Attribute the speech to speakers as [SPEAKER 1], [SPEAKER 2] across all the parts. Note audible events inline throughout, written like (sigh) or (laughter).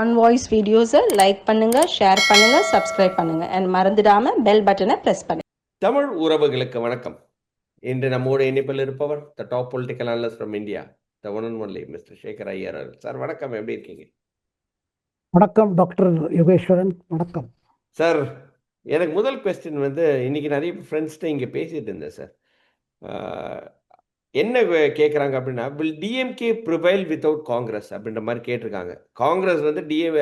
[SPEAKER 1] On voice வீடியோஸை like பண்ணுங்க share பண்ணுங்க சப்ஸ்கிரைப் பண்ணுங்க. அண்ட் மறந்துடாம பெல் பட்டனை பிரஸ் பண்ணுங்க.
[SPEAKER 2] தமிழ் உறவுகளுக்கு வணக்கம். இன்று நம்மோடு இணைப்பில் இருப்பவர் the top political analyst from India the one and only mister Sekhar Iyer sir வணக்கம். எப்படி இருக்கீங்க?
[SPEAKER 3] வணக்கம் டாக்டர் யோகேஸ்வரன். வணக்கம்.
[SPEAKER 2] சார் எனக்கு முதல் கொஸ்டின் வந்து இன்னைக்கு நிறைய ஃப்ரெண்ட்ஸ்கிட்ட இங்கே பேசிட்டு இருந்தேன் சார் என்ன கேட்குறாங்க அப்படின்னா will DMK prevail without Congress அப்படின்ற மாதிரி கேட்டிருக்காங்க. காங்கிரஸ் வந்து டிஎம்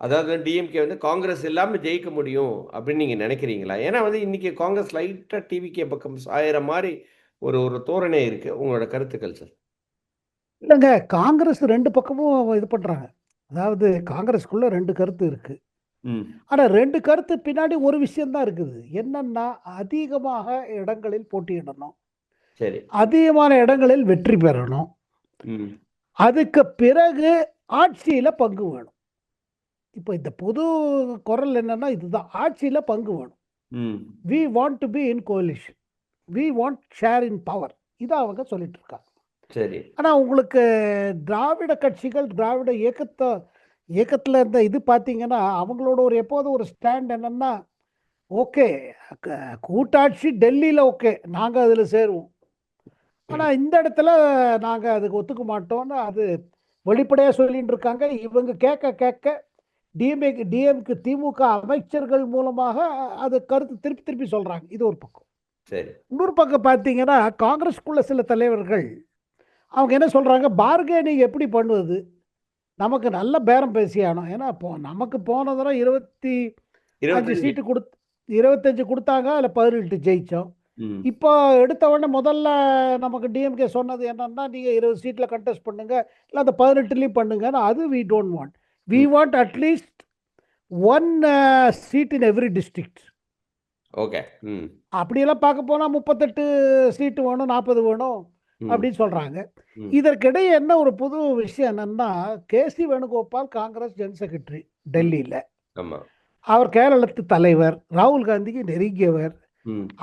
[SPEAKER 2] அதாவது டிஎம்கே வந்து காங்கிரஸ் இல்லாமல் ஜெயிக்க முடியும் அப்படின்னு நீங்கள் நினைக்கிறீங்களா? ஏன்னா வந்து இன்னைக்கு காங்கிரஸ் லைட்டாக டிவிகே பக்கம் சாயிற மாதிரி ஒரு ஒரு தோரணை இருக்குது உங்களோட கருத்துக்கள் சார்.
[SPEAKER 3] இல்லைங்க காங்கிரஸ் ரெண்டு பக்கமும் இது பண்ணுறாங்க அதாவது காங்கிரஸ்க்குள்ள ரெண்டு கருத்து இருக்கு.
[SPEAKER 2] ம்.
[SPEAKER 3] ஆனால் ரெண்டு கருத்து பின்னாடி ஒரு விஷயம்தான் இருக்குது. என்னன்னா அதிகமாக இடங்களில் போட்டியிடணும்.
[SPEAKER 2] சரி.
[SPEAKER 3] அதிகமான இடங்களில் வெற்றி பெறணும். அதுக்கு பிறகு ஆட்சியில் பங்கு வேணும். இப்போ இந்த பொது குரல் என்னன்னா இதுதான். ஆட்சியில் பங்கு வேணும்.
[SPEAKER 2] ம்.
[SPEAKER 3] We want to be in coalition we want share in power இதை அவங்க சொல்லிட்டு இருக்காங்க.
[SPEAKER 2] சரி.
[SPEAKER 3] ஆனால் உங்களுக்கு திராவிட கட்சிகள் திராவிட இயக்கத்தை இயக்கத்தில் இருந்த இது பார்த்தீங்கன்னா அவங்களோட ஒரு எப்போதும் ஒரு ஸ்டாண்ட் என்னன்னா ஓகே கூட்டாட்சி டெல்லியில் ஓகே நாங்கள் அதில் சேருவோம். ஆனால் இந்த இடத்துல நாங்கள் அதுக்கு ஒத்துக்க மாட்டோம்னு அது வெளிப்படையாக சொல்லிட்டு இருக்காங்க. இவங்க கேட்க கேட்க டிஎம்ஏ டிஎம்க்கு திமுக அமைச்சர்கள் மூலமாக அது கருத்து திருப்பி திருப்பி சொல்கிறாங்க இது ஒரு பக்கம்.
[SPEAKER 2] சரி.
[SPEAKER 3] இன்னொரு பக்கம் பார்த்தீங்கன்னா காங்கிரஸ்க்குள்ள சில தலைவர்கள் அவங்க என்ன சொல்கிறாங்க பார்கெனிங் எப்படி பண்ணுவது நமக்கு நல்ல பேரம் பேசியானோம் ஏன்னா இப்போ நமக்கு போன தடவை இருபத்தி அஞ்சு சீட்டு கொடுத்து இருபத்தஞ்சு கொடுத்தாங்க அதில் பதினெட்டு ஜெயித்தோம் இப்போ எடுத்த உடனே முதல்ல நமக்கு டிஎம்கே சொன்னது என்னன்னா நீங்கள் இருபது சீட்டில் கண்டெஸ்ட் பண்ணுங்க. இல்லை அந்த பதினெட்டுலேயும் பண்ணுங்கன்னு அது we don't want we want at least one seat in every district
[SPEAKER 2] okay
[SPEAKER 3] அப்படியெல்லாம் பார்க்க போனால் முப்பத்தெட்டு சீட்டு வேணும் நாற்பது வேணும். அப்படின்னு சொல்கிறாங்க. இதற்கிடையே என்ன ஒரு புது விஷயம் என்னன்னா KC Venugopal Congress gen secretary டெல்லியில். அவர் கேரளத்து தலைவர் ராகுல் காந்திக்கு நெருங்கியவர்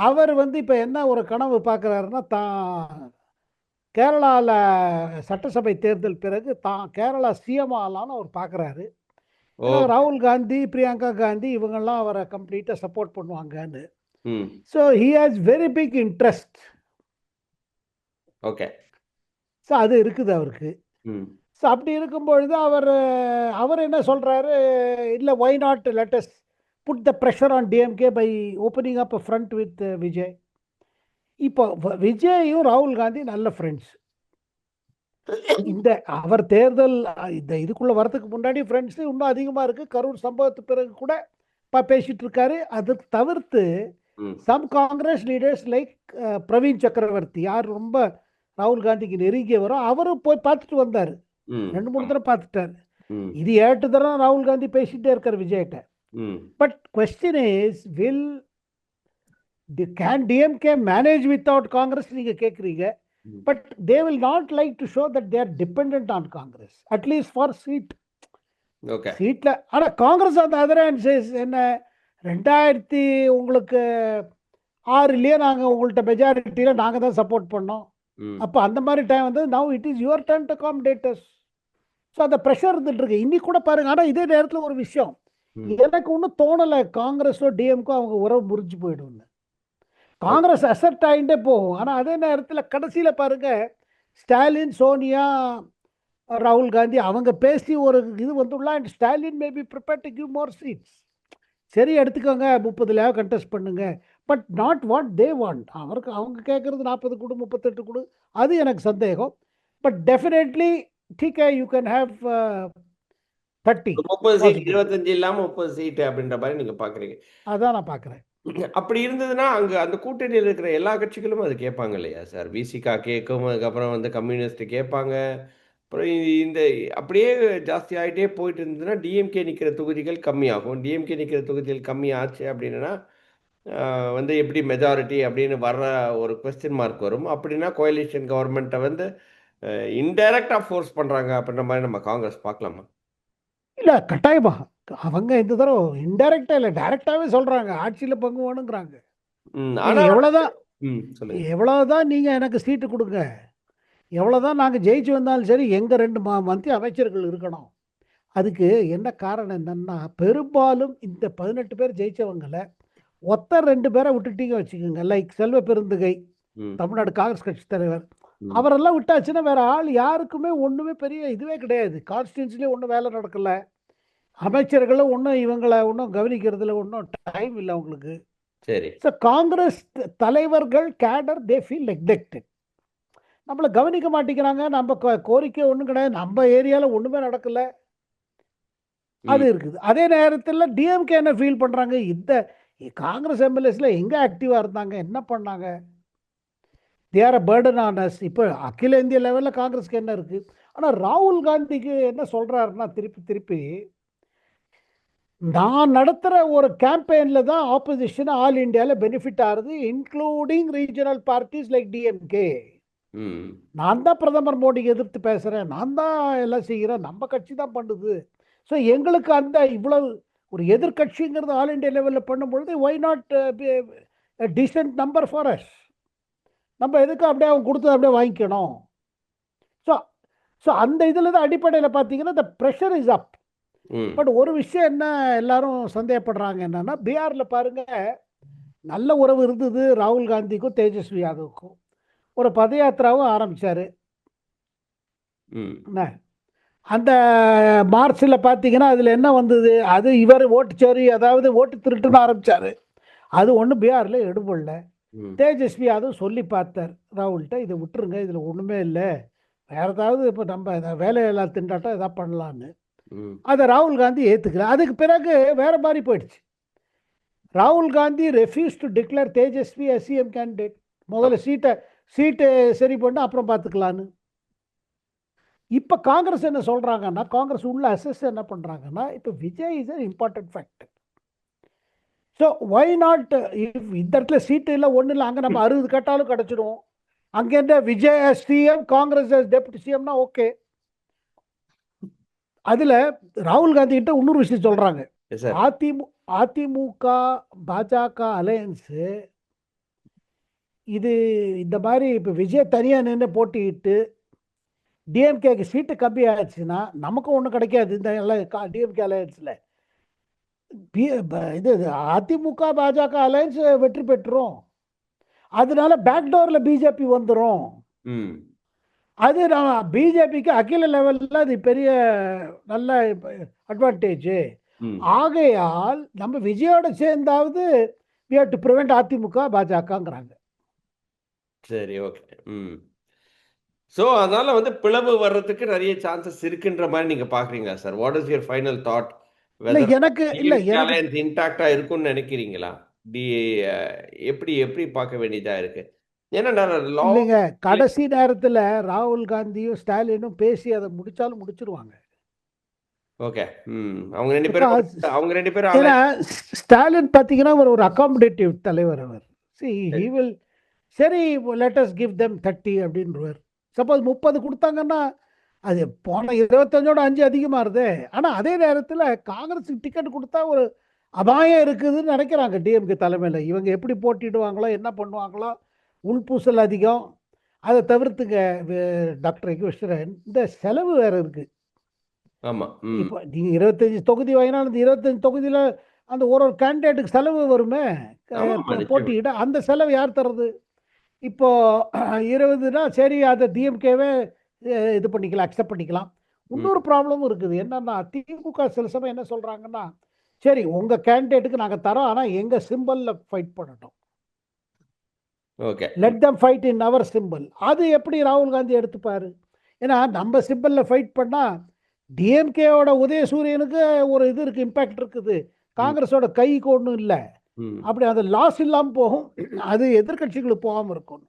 [SPEAKER 3] அவர் வந்து இப்போ என்ன ஒரு கனவு பார்க்குறாருன்னா தான் கேரளாவில் சட்டசபை தேர்தல் பிறகு தான் கேரளா சிஎம் ஆகலான்னு அவர் பார்க்குறாரு. ராகுல் காந்தி பிரியங்கா காந்தி இவங்கெல்லாம் அவரை கம்ப்ளீட்டாக சப்போர்ட் பண்ணுவாங்கன்னு. So he has very big interest.
[SPEAKER 2] Okay.
[SPEAKER 3] So அது இருக்குது அவருக்கு. ஸோ அப்படி இருக்கும் பொழுது அவர் அவர் என்ன சொல்கிறாரு இல்லை why not put the pressure on DMK by opening up front with Vijay இப்போ வ- விஜயும் ராகுல் காந்தி நல்ல ஃப்ரெண்ட்ஸ் இந்த அவர் தேர்தல் இந்த இதுக்குள்ளே வரதுக்கு முன்னாடி ஃப்ரெண்ட்ஸு இன்னும் அதிகமாக இருக்குது கரூர் சம்பவத்துக்கு பிறகு கூட பேசிகிட்டு இருக்காரு. அது தவிர்த்து some Congress leaders like Praveen Chakravarthy யார் ரொம்ப ராகுல் காந்திக்கு நெருங்கியவரோ அவரும் போய் பார்த்துட்டு வந்தார். ரெண்டு மூணு தடவை பார்த்துட்டாரு. இது ஏட்டு தடவை ராகுல் காந்தி பேசிட்டே இருக்கார் விஜய்கிட்ட.
[SPEAKER 2] ம்
[SPEAKER 3] but question is will the can DMK manage without Congress நீங்கள் கேட்குறீங்க
[SPEAKER 2] ம்.
[SPEAKER 3] But they will not like to show that they're depend on Congress at least for seat
[SPEAKER 2] okay
[SPEAKER 3] சீட்டில் ஆனால் காங்கிரஸ் அந்த அதர் ஹேண்ட் சேஸ் என்ன ரெண்டாயிரத்தி உங்களுக்கு ஆறுலேயே நாங்கள் உங்கள்கிட்ட மெஜாரிட்டியில் நாங்கள் தான் சப்போர்ட் பண்ணோம்.
[SPEAKER 2] ம்
[SPEAKER 3] அப்போ அந்த மாதிரி டைம் வந்து now it is your turn to competitors so அந்த ப்ரெஷர் இருந்துட்டு இருக்கு. இன்னைக்கு கூட பாருங்க ஆனால் இதே நேரத்தில் ஒரு விஷயம். எனக்கு ஒன்றும் தோணலை. காங்கிரஸோ டிஎம்கோ அவங்க உறவு முறிஞ்சு போயிடும்னு. காங்கிரஸ் அசெப்ட் ஆகிட்டே போகும். ஆனால் அதே நேரத்தில் கடைசியில் பாருங்க ஸ்டாலின் சோனியா ராகுல் காந்தி அவங்க பேசி ஒரு இது வந்துள்ளா and Stalin maybe prepare to give more seats சரி எடுத்துக்கோங்க. முப்பதுல கண்டெஸ்ட் பண்ணுங்க. But not what they want அவருக்கு அவங்க கேட்குறது நாற்பது கொடு முப்பத்தெட்டு கொடு அது எனக்கு சந்தேகம். But definitely DK you can have thirty
[SPEAKER 2] முப்பது சீட்
[SPEAKER 3] Possible.
[SPEAKER 2] இருபத்தஞ்சு இல்லாம முப்பது சீட் அப்படின்ற மாதிரி நீங்க பாக்குறீங்க.
[SPEAKER 3] அதான் நான் பார்க்குறேன்
[SPEAKER 2] அப்படி இருந்ததுன்னா அங்க அந்த கூட்டணியில் இருக்கிற எல்லா கட்சிகளும் அது கேட்பாங்க இல்லையா சார்? விசிகா கேட்கும் அதுக்கப்புறம் வந்து கம்யூனிஸ்ட் கேட்பாங்க. அப்புறம் இந்த அப்படியே ஜாஸ்தி ஆகிட்டே போயிட்டு இருந்ததுன்னா டிஎம்கே நிற்கிற தொகுதிகள் கம்மியாகும். டிஎம்கே நிற்கிற தொகுதிகள் கம்மி ஆச்சு அப்படின்னா வந்து எப்படி மெஜாரிட்டி அப்படின்னு வர்ற ஒரு கொஸ்டின் மார்க் வரும். அப்படின்னா கோயலிஷன் கவர்மெண்ட்டை வந்து இன்டைரக்டாக ஃபோர்ஸ் பண்ணுறாங்க அப்படின்ற மாதிரி நம்ம காங்கிரஸ் பார்க்கலாமா?
[SPEAKER 3] இல்லை கட்டாயமா. அவங்க இந்த தடவை இன்டைரக்டாக இல்லை டைரெக்டாகவே சொல்கிறாங்க ஆட்சியில் பங்கு வேணுங்கிறாங்க நீங்க
[SPEAKER 2] சொல்லுங்க.
[SPEAKER 3] எவ்வளோதான் நீங்கள் எனக்கு சீட்டு கொடுங்க. எவ்வளோதான் நாங்கள் ஜெயிச்சு வந்தாலும் சரி எங்கள் ரெண்டு மந்திரி அமைச்சர்கள் இருக்கணும். அதுக்கு என்ன காரணம் என்னன்னா பெரும்பாலும் இந்த பதினெட்டு பேர் ஜெயிச்சவங்கள ஒத்த ரெண்டு பேரை விட்டுட்டீங்க வச்சுக்கோங்க. லைக் செல்வ பெருந்தகை தமிழ்நாடு காங்கிரஸ் கட்சி தலைவர். அவரெல்லாம் விட்டாச்சுன்னா வேற ஆள் யாருக்குமே ஒண்ணுமே பெரிய இதுவே கிடையாது. கான்ஸ்டியூன்சிலே ஒன்றும் வேலை நடக்கல. அமைச்சர்களும் ஒன்றும் இவங்களை ஒன்றும் கவனிக்கிறதுல ஒன்றும் டைம் இல்லை அவங்களுக்கு.
[SPEAKER 2] சரி.
[SPEAKER 3] ஸோ காங்கிரஸ் தலைவர்கள் கேடர் தே ஃபீல் நெக்லெக்டட் நம்மளை கவனிக்க மாட்டேங்கிறாங்க. நம்ம கோரிக்கை ஒன்றும் கிடையாது. நம்ம ஏரியாவில் ஒன்றுமே நடக்கல. அது இருக்குது. அதே நேரத்தில் டிஎம்கே என்ன ஃபீல் பண்ணுறாங்க இந்த காங்கிரஸ் எம்எல்ஏஸில் எங்கே ஆக்டிவாக இருந்தாங்க? என்ன பண்ணாங்க? தேர் பேர்டன் ஆனஸ் இப்போ அகில இந்திய லெவலில் காங்கிரஸ்க்கு என்ன இருக்குது ஆனால் ராகுல் காந்திக்கு என்ன சொல்கிறாருன்னா திருப்பி திருப்பி நான் நடத்துகிற ஒரு கேம்பெயினில் தான் ஆப்போசிஷன் ஆல் இந்தியாவில் பெனிஃபிட் ஆகுது including regional parties like DMK நான் தான் பிரதமர் மோடிக்கு எதிர்த்து பேசுகிறேன் நான் தான் எல்லாம் செய்கிறேன் நம்ம கட்சி தான் பண்ணுது. ஸோ எங்களுக்கு அந்த இவ்வளவு ஒரு எதிர்கட்சிங்கிறது ஆல் இண்டியா லெவலில் பண்ணும்பொழுது why not decent number for us நம்ம எதுக்கு அப்படியே அவங்க கொடுத்தது அப்படியே வாங்கிக்கணும்? ஸோ ஸோ அந்த இதில் தான் அடிப்படையில் பார்த்தீங்கன்னா the pressure is up but ஒரு விஷயம் என்ன எல்லாரும் சந்தேகப்படுறாங்க என்னன்னா பீகாரில் பாருங்க நல்ல உறவு இருந்தது ராகுல் காந்திக்கும் தேஜஸ்வி யாதவுக்கும். ஒரு பத யாத்திராவும் ஆரம்பிச்சாரு என்ன? அந்த மார்ச்சில் பார்த்தீங்கன்னா அதில் என்ன வந்தது? அது இவர் ஓட்டுச்சோரி அதாவது ஓட்டு திருட்டுன்னு ஆரம்பிச்சாரு. அது ஒன்றும் பீகாரில் எடுபடல. தேஜஸ்வி யாதவ் சொல்லி பார்த்தார் ராகுல்கிட்ட இதை விட்டுருங்க இதில் ஒன்றுமே இல்லை. வேறு ஏதாவது இப்போ நம்ம இதை வேலையில்லா திண்டாட்டம் எதாவது பண்ணலான்னு. அதை ராகுல் காந்தி ஏற்றுக்கல அதுக்கு பிறகு வேற மாதிரி போயிடுச்சு. ராகுல் Gandhi refuse to declare Tejashwi as CM candidate முதல்ல சீட்டை சீட்டு சரி பண்ண அப்புறம் பார்த்துக்கலான்னு. இப்போ காங்கிரஸ் என்ன சொல்கிறாங்கன்னா காங்கிரஸ் உள்ள அசஸ் என்ன பண்ணுறாங்கன்னா இப்போ Vijay is a important factor so why not if இந்த இடத்துல சீட்டு இல்லை ஒன்றும் இல்லை அங்கே நம்ம அறுபது கட்டாலும் கிடச்சிடும் அங்கேருந்து விஜய் சிஎம் காங்கிரஸ் டெப்டி சிஎம்னா ஓகே அதில் ராகுல் காந்தி கிட்ட இன்னொரு விஷயம்
[SPEAKER 2] சார்
[SPEAKER 3] அதிமு அதிமுக பாஜக அலையன்ஸு இது இந்த மாதிரி இப்போ விஜய் தனியாக நின்று போட்டியிட்டு டிஎம்கேக்கு சீட்டு கம்மி ஆயிடுச்சுன்னா நமக்கும் ஒன்றும் கிடைக்காது இந்த டிஎம்கே அலையன்ஸில் இது அதிமுக பாஜக அலையன்ஸ் வெற்றி பெற்றுரும் அதனால பேக்டோரில் பிஜேபி வந்துடும் அது நான் பிஜேபிக்கு அகில லெவலில் அது பெரிய நல்ல அட்வான்டேஜ் ஆகையால் நம்ம விஜயோட சேர்ந்தாவது we have to prevent AIADMK பாஜகங்கிறாங்க.
[SPEAKER 2] சரி ஓகே ம். ஸோ அதனால வந்து பிளவு வர்றதுக்கு நிறைய சான்சஸ் இருக்குன்ற மாதிரி நீங்க பாக்குறீங்களா sir what is your final thought
[SPEAKER 3] எனக்கு இல்லை
[SPEAKER 2] இன்டாக்டா இருக்கும்னு நினைக்கிறீங்களா? டி எப்படி எப்படி பார்க்க வேண்டியதா இருக்கு?
[SPEAKER 3] இல்லைங்க கடைசி நேரத்தில் ராகுல் காந்தியும் ஸ்டாலினும் பேசி அதை முடிச்சாலும் முடிச்சிருவாங்க.
[SPEAKER 2] ஓகே. அவங்க ரெண்டு பேரும் அவங்க ரெண்டு பேரும்
[SPEAKER 3] ஏன்னா ஸ்டாலின் பார்த்தீங்கன்னா அவர் ஒரு அகாமடேட்டிவ் தலைவர் அவர். சி ஹி வில் சரி லெட்டஸ் கிவ் தெம் தேர்ட்டி அப்படின்றவர். சப்போஸ் முப்பது கொடுத்தாங்கன்னா அது போன இருபத்தஞ்சோட அஞ்சு அதிகமாகுது ஆனால் அதே நேரத்தில் காங்கிரஸுக்கு டிக்கெட் கொடுத்தா ஒரு அபாயம் இருக்குதுன்னு நினைக்கிறாங்க டிஎம்கே தலைமையில். இவங்க எப்படி போட்டிடுவாங்களோ என்ன பண்ணுவாங்களோ உள்பூசல் அதிகம். அதை தவிர்த்துங்க டாக்டர் ஈஸ்வரன் இந்த செலவு வேற இருக்கு.
[SPEAKER 2] ஆமா ம்.
[SPEAKER 3] இப்போ நீங்க இருபத்தஞ்சு தொகுதி வாங்கினா அந்த இருபத்தஞ்சு தொகுதியில அந்த ஒரு ஒரு கேண்டிடேட்டுக்கு செலவு வருமே. போட்டியிட அந்த செலவு யார் தர்றது? இப்போ (clears throat) இருபதுனா சரி அதை டிஎம்கேவே இது பண்ணிக்கலாம் அக்செப்ட் பண்ணிக்கலாம். இன்னொரு ப்ராப்ளமும் இருக்குது. என்னன்னா திமுக சில சமயம் என்ன சொல்றாங்கன்னா சரி உங்க கேண்டிடேட்டுக்கு நாங்க தரோம். ஆனா எங்க சிம்பல்ல ஃபைட் பண்ணட்டும்.
[SPEAKER 2] Okay
[SPEAKER 3] let them fight in our symbol அது எப்படி ராகுல் காந்தி எடுத்துப்பாரு? ஏன்னா நம்ம சிம்பிள்ல ஃபைட் பண்ணா டிஎம்கேவோட உதயசூரியனுக்கு ஒரு இது இருக்கு இம்பாக்ட் இருக்குது. காங்கிரஸோட கைக்கு ஒன்றும் இல்லை. அப்படி அது லாஸ் இல்லாமல் போகும். அது எதிர்க்கட்சிகளுக்கு போகாமல் இருக்கும்.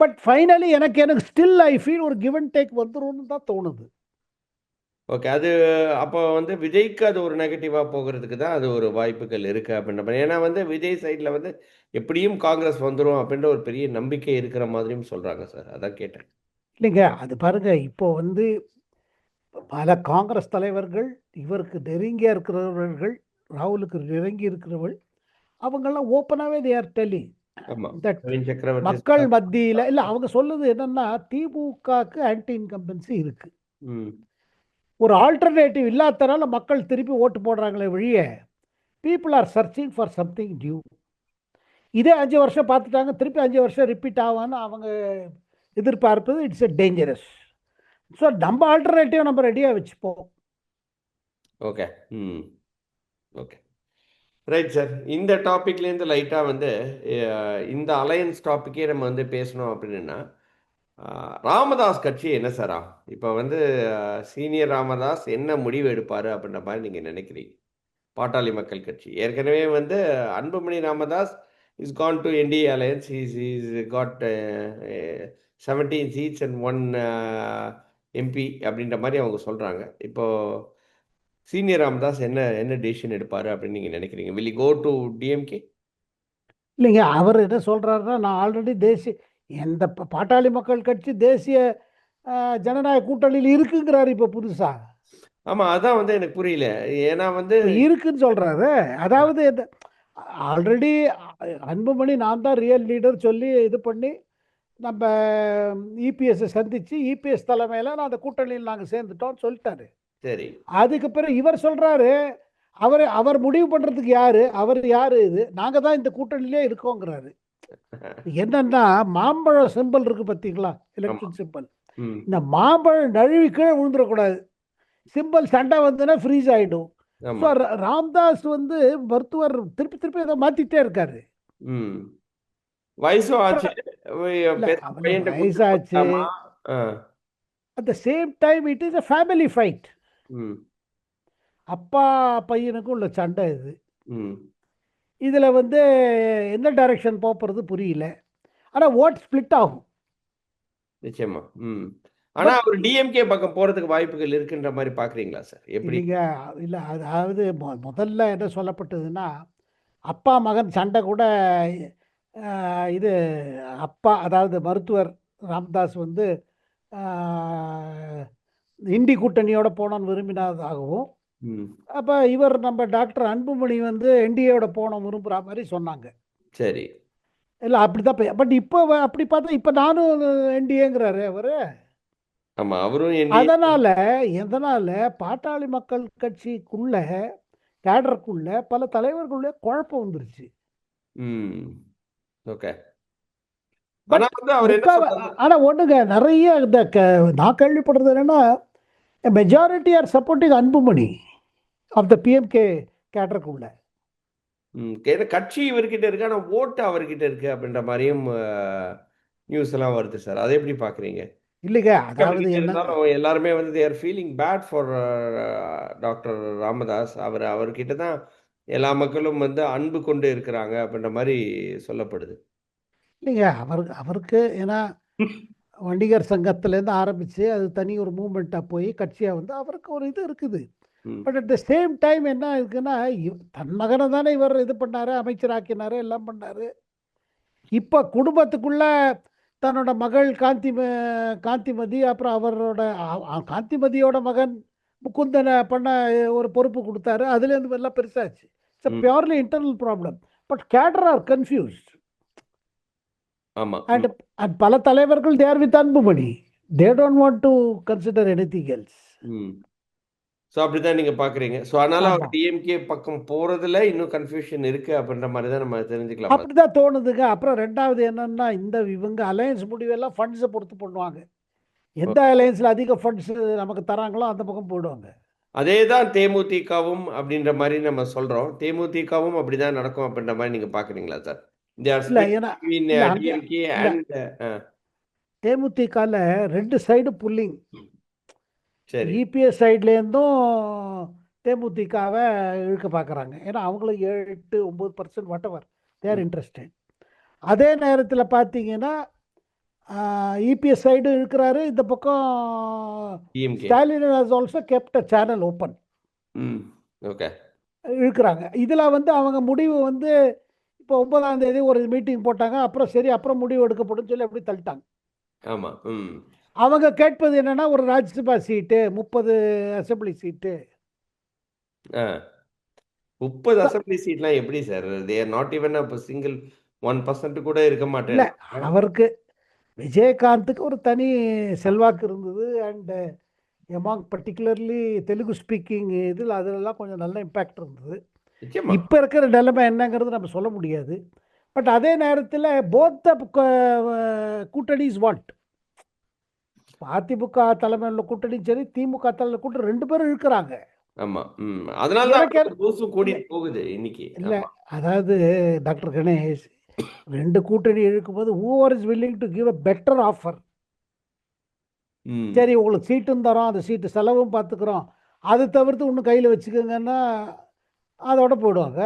[SPEAKER 3] பட் ஃபைனலி எனக்கு எனக்கு ஸ்டில் ஐ ஃபீல் ஒரு கிவ் அண்ட் டேக் வந்துரும்னு தான் தோணுது.
[SPEAKER 2] ஓகே அது அப்போ வந்து விஜய்க்கு அது ஒரு நெகட்டிவா போகிறதுக்கு தான் அது ஒரு வாய்ப்புகள் இருக்கு அப்படின்ற ஏன்னா வந்து விஜய் சைடில் வந்து எப்படியும் காங்கிரஸ் வந்துரும் அப்படின்ற ஒரு பெரிய நம்பிக்கை இருக்கிற மாதிரியும் சொல்றாங்க சார். அதான் கேட்டேன்.
[SPEAKER 3] இல்லைங்க அது பாருங்க இப்போ வந்து பல காங்கிரஸ் தலைவர்கள் இவருக்கு நெருங்கியா இருக்கிறவர்கள் ராகுலுக்கு நெருங்கி இருக்கிறவர்கள் அவங்கெல்லாம் ஓப்பனாகவே தே ஆர்
[SPEAKER 2] சக்கரவர்த்தி
[SPEAKER 3] மக்கள் மத்தியில் இல்லை அவங்க சொல்லுது என்னன்னா திமுகக்கு ஆன்டி இன்கம்பன்சி இருக்கு.
[SPEAKER 2] ம்.
[SPEAKER 3] ஒரு ஆல்டர்னேட்டிவ் இல்லாதனால மக்கள் திருப்பி ஓட்டு போடுறாங்களே வழிய people are searching for something new இதே அஞ்சு வருஷம் பார்த்துட்டாங்க திருப்பி அஞ்சு வருஷம் ரிப்பீட் ஆவான்னு அவங்க எதிர்பார்ப்பது இட்ஸ் எ டேஞ்சரஸ் ஸோ நம்ம ஆல்டர்னேட்டிவ் நம்ம ரெடியாக வச்சுப்போம்.
[SPEAKER 2] ஓகே ம் ஓகே ரைட் சார் இந்த டாப்பிக்லேருந்து லைட்டாக வந்து இந்த அலையன்ஸ் டாப்பிக்கே நம்ம வந்து பேசணும் அப்படின்னா ராமதாஸ் கட்சி என்ன சாரா? இப்போ வந்து சீனியர் ராமதாஸ் என்ன முடிவு எடுப்பார் அப்படின்ற மாதிரி நீங்கள் நினைக்கிறீங்க? பாட்டாளி மக்கள் கட்சி. ஏற்கனவே வந்து Anbumani Ramadoss is gone to NDA alliance is is got seventeen seats and one MP அப்படின்ற மாதிரி அவங்க சொல்கிறாங்க இப்போது சீனியர் ராமதாஸ் என்ன என்ன டிசிஷன் எடுப்பார் அப்படின்னு நீங்கள் நினைக்கிறீங்க? வில் கோ டு டிஎம்கே
[SPEAKER 3] இல்லைங்க அவர் என்ன சொல்கிறாருன்னா நான் ஆல்ரெடி தேசிய எந்த பாட்டாளி மக்கள் கட்சி தேசிய ஜனநாயக கூட்டணியில் இருக்குங்கிறாரு இப்போ புதுசாக
[SPEAKER 2] ஆமாம் அதான் வந்து எனக்கு புரியல. ஏன்னா வந்து
[SPEAKER 3] இருக்குன்னு சொல்றாரு. அதாவது ஆல்ரெடி அன்புமணி நான் தான் ரியல் லீடர் சொல்லி இது பண்ணி நம்ம இபிஎஸ்ஸை சந்திச்சு இபிஎஸ் தலைமையில் நான் அந்த கூட்டணியில் நாங்கள் சேர்ந்துட்டோம்னு சொல்லிட்டாரு.
[SPEAKER 2] சரி.
[SPEAKER 3] அதுக்கு பிறகு இவர் சொல்றாரு அவர் அவர் முடிவு பண்றதுக்கு யாரு அவர் யாரு இது? நாங்க தான் இந்த கூட்டணியிலே இருக்கோங்கிறாரு. என்னன்னா மாம்பழம் சிம்பல் இருக்கு பார்த்தீங்களா எலெக்ஷன் சிம்பல்
[SPEAKER 2] ம்.
[SPEAKER 3] இந்த மாம்பழம் நழுவி கீழே விழுந்துடக்கூடாது சிம்பல் சண்டை வந்துன்னா ஃப்ரீஸ் ஆயிடும். ராம்தாஸ் வந்து மருத்துவர் திருப்பி திருப்பி ஏதோ மாத்திட்டே இருக்காரு. வயசாச்சு at the same time it is a family fight அப்பா பையனுக்கும் உள்ள சண்டை இது. இதில் வந்து எந்த டைரக்ஷன் போகிறது புரியல. ஆனால் ஓட் ஸ்ப்ளிட் ஆகும்.
[SPEAKER 2] நிச்சயமா. ம். ஆனா அவர் டிஎம்கே பக்கம் போறதுக்கு வாய்ப்புகள் இருக்குன்ற மாதிரி பாக்குறீங்களா சார்? எப்படி?
[SPEAKER 3] இல்லைங்க. இல்லை அதாவது மொ- முதல்ல என்ன சொல்லப்பட்டதுன்னா அப்பா மகன் சண்டை கூட இது அப்பா அதாவது மருத்துவர் ராம்தாஸ் வந்து இண்டி கூட்டணியோட போனோன்னு விரும்பினதாகவும் அப்போ இவர் நம்ம டாக்டர் அன்புமணி வந்து என்டிஏயோட போனோம் விரும்புகிற மாதிரி சொன்னாங்க.
[SPEAKER 2] சரி.
[SPEAKER 3] இல்லை அப்படி தான் பட் இப்போ அப்படி பார்த்தா இப்போ நானும் என்டிஏங்கிறாரு அவர்.
[SPEAKER 2] ஆமா அவரும் NDA
[SPEAKER 3] அதனால எதனால பாட்டாளி மக்கள் கட்சிக்குள்ள கேடருக்குள்ள பல தலைவர்களுள்ள குழப்பம் வந்துருச்சு.
[SPEAKER 2] ஆனா
[SPEAKER 3] ஒண்ணுங்க நிறைய இந்த நான் கேள்விப்படுறது என்னன்னா majority are supporting Anbumani. Of the PMK
[SPEAKER 2] ஏன்னா கட்சி இவர்கிட்ட இருக்கு ஆனா ஓட்டு அவர்கிட்ட இருக்கு அப்படின்ற மாதிரியும் நியூஸ் எல்லாம் வருது சார். அதை எப்படி பாக்குறீங்க?
[SPEAKER 3] இல்லைங்க அதாவது
[SPEAKER 2] எல்லாருமே வந்து they're feeling bad for doctor Ramadoss. அவர் அவர்கிட்ட தான் எல்லா மக்களும் வந்து அன்பு கொண்டு இருக்கிறாங்க அப்படின்ற மாதிரி சொல்லப்படுது.
[SPEAKER 3] இல்லைங்க அவர் அவருக்கு ஏன்னா (laughs) வணிகர் சங்கத்திலேருந்து ஆரம்பிச்சு அது தனி ஒரு மூமெண்ட்டாக போய் கட்சியாக வந்து அவருக்கு ஒரு இது இருக்குது. But at the same time என்ன இருக்குன்னா இவ்- தன் மகனை தானே இவர் இது பண்ணாரு அமைச்சராக்கினாரு எல்லாம் பண்ணாரு. இப்போ குடும்பத்துக்குள்ள தன்னோட மகள் காந்தி காந்திமதி அப்புறம் அவரோட காந்திமதியோட மகன் முகுந்தனை பண்ண ஒரு பொறுப்பு கொடுத்தாரு. அதுலேருந்து எல்லாம் பெருசாச்சு. It's. Purely internal problem but cadre are confused and and பல தலைவர்கள் they're with Anbumani they don't want to consider anything else
[SPEAKER 2] so அப்படிதான் நீங்க பாக்குறீங்க. ஸோ அதனால அவர். டிஎம்கே பக்கம் போறதுல இன்னும் கன்ஃபியூஷன் இருக்கு அப்படின்ற மாதிரி தான் நம்ம தெரிஞ்சுக்கலாம்?
[SPEAKER 3] அப்படிதான் தோணுதுங்க. அப்புறம் ரெண்டாவது என்னன்னா இந்த இவங்க அலையன்ஸ் முடிவெல்லாம் ஃபண்ட்ஸை பொறுத்து பண்ணுவாங்க. எந்த அலையன்ஸில் அதிக ஃபண்ட்ஸ் நமக்கு தராங்களோ அந்த பக்கம் போயிடுவாங்க.
[SPEAKER 2] அதே தான் தேமுதிகவும் அப்படின்ற மாதிரி நம்ம சொல்றோம். தேமுதிகவும் அப்படிதான் நடக்கும் அப்படின்ற மாதிரி நீங்க பாக்குறீங்களா சார்?
[SPEAKER 3] தேமுதிகல ரெண்டு சைடு புல்லிங்
[SPEAKER 2] சரி.
[SPEAKER 3] இபிஎஸ் சைட்லேருந்தும் தேமுதிகவை இழுக்க பார்க்குறாங்க. ஏன்னா அவங்களுக்கு ஏழு எட்டு ஒம்பது பர்சன்ட் வாட்டவர் தேர்
[SPEAKER 2] ம்.
[SPEAKER 3] இன்ட்ரெஸ்டட் அதே நேரத்தில் பார்த்தீங்கன்னா இபிஎஸ் சைடு இழுக்கிறாரு. இந்த பக்கம் Stalin has also kept a channel open
[SPEAKER 2] okay.
[SPEAKER 3] இழுக்கிறாங்க. இதில் வந்து அவங்க முடிவு வந்து இப்போ ஒன்பதாம் தேதி ஒரு மீட்டிங் போட்டாங்க. அப்புறம் சரி அப்புறம் முடிவு எடுக்கப்படும் சொல்லி அப்படி தள்ளிட்டாங்க.
[SPEAKER 2] ஆமா. ம்.
[SPEAKER 3] அவங்க கேட்பது என்னன்னா ஒரு ராஜ்யசபா சீட்டு முப்பது அசெம்பிளி சீட்டு.
[SPEAKER 2] முப்பது அசம்பிளி சீட்லாம் எப்படி sir? They are not even single one percent கூட இருக்க மாட்டேன்.
[SPEAKER 3] அவருக்கு விஜயகாந்துக்கு ஒரு தனி செல்வாக்கு இருந்தது. And among particularly Telugu speaking இதில் அதிலெல்லாம் கொஞ்சம் நல்ல இம்பேக்ட் இருந்தது. இப்போ இருக்கிற நிலைமை என்னங்கிறது நம்ம சொல்ல முடியாது. பட் அதே நேரத்தில் போத்த கூட்டணிஸ் வாண்ட் அதிமுக தலைமையில் கூட்டணியும் சரி திமுக தலைமையில் கூட்டணி ரெண்டு பேரும் இருக்கிறாங்க.
[SPEAKER 2] ஆமா போகுது இன்னைக்கு.
[SPEAKER 3] இல்ல. அதாவது டாக்டர் கணேஷ் ரெண்டு கூட்டணி இழுக்கும்போது whoever is willing to give a better offer சரி உங்களுக்கு சீட்டும் தரோம் அந்த சீட்டு செலவும் பார்த்துக்குறோம் அது தவிர்த்து இன்னும் கையில் வச்சுக்கோங்கன்னா அதோட போயிடுவாங்க.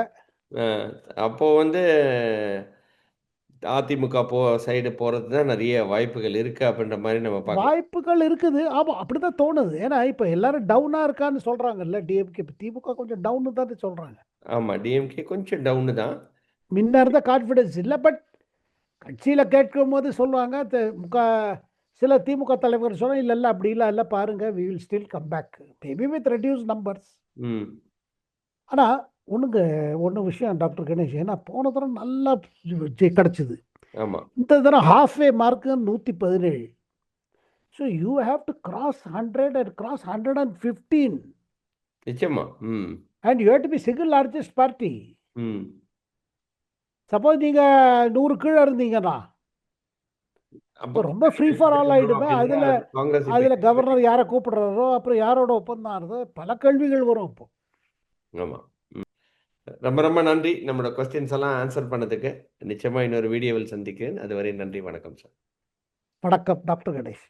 [SPEAKER 2] அப்போ வந்து அதிமுக போ சைடு போறது தான் நிறைய வாய்ப்புகள் இருக்கு அப்படின்ற மாதிரி நம்ம பார்க்கலாம்
[SPEAKER 3] வாய்ப்புகள் இருக்குது. ஆமாம் அப்படி தான் தோணுது. ஏன்னா இப்போ எல்லாரும் டவுனாக இருக்கான்னு சொல்கிறாங்கல்ல டிஎம்கே இப்போ திமுக கொஞ்சம் டவுனு தான் சொல்கிறாங்க
[SPEAKER 2] ஆமா டிஎம்கே கொஞ்சம் டவுனு தான்.
[SPEAKER 3] முன்ன இருந்த கான்ஃபிடென்ஸ் இல்லை பட் கட்சியில் கேட்கும் போது சொல்லுவாங்க முக சில திமுக தலைவர் சொன்னா இல்லை இல்லை அப்படி இல்லை இல்லை பாருங்க we will still come back maybe with reduce numbers ஆனால் ஒன்றுங்க ஒன்று விஷயம் டாக்டர் கணேஷ். ஏன்னா போன தரம் நல்லா கிடச்சிது. இந்த தரம் ஹாஃப்வே மார்க்கு நூற்றி பதினேழு so you have to cross hundred and cross hundred and fifteen
[SPEAKER 2] நிச்சயமா.
[SPEAKER 3] And you have to be single largest party suppose நீங்கள் நூறு கீழே இருந்தீங்கன்னா
[SPEAKER 2] அப்போ
[SPEAKER 3] ரொம்ப for all ஆயிடுமே.
[SPEAKER 2] அப்படின்னா
[SPEAKER 3] அதுல- அதில் கவர்னர் யாரை கூப்பிடுறாரோ அப்புறம் யாரோட ஒப்பந்தம் ஆகுதோ பல கேள்விகள் வரும் இப்போ
[SPEAKER 2] ஆமா. ம். ரொம்ப ரொம்ப நன்றி. நம்மளோட கொஸ்டின்ஸ் எல்லாம் ஆன்சர் பண்ணதுக்கு. நிச்சயமா இன்னொரு வீடியோவில் சந்திக்கிறேன். அதுவரை நன்றி வணக்கம் சார்
[SPEAKER 3] வணக்கம் டாக்டர் கணேஷ்.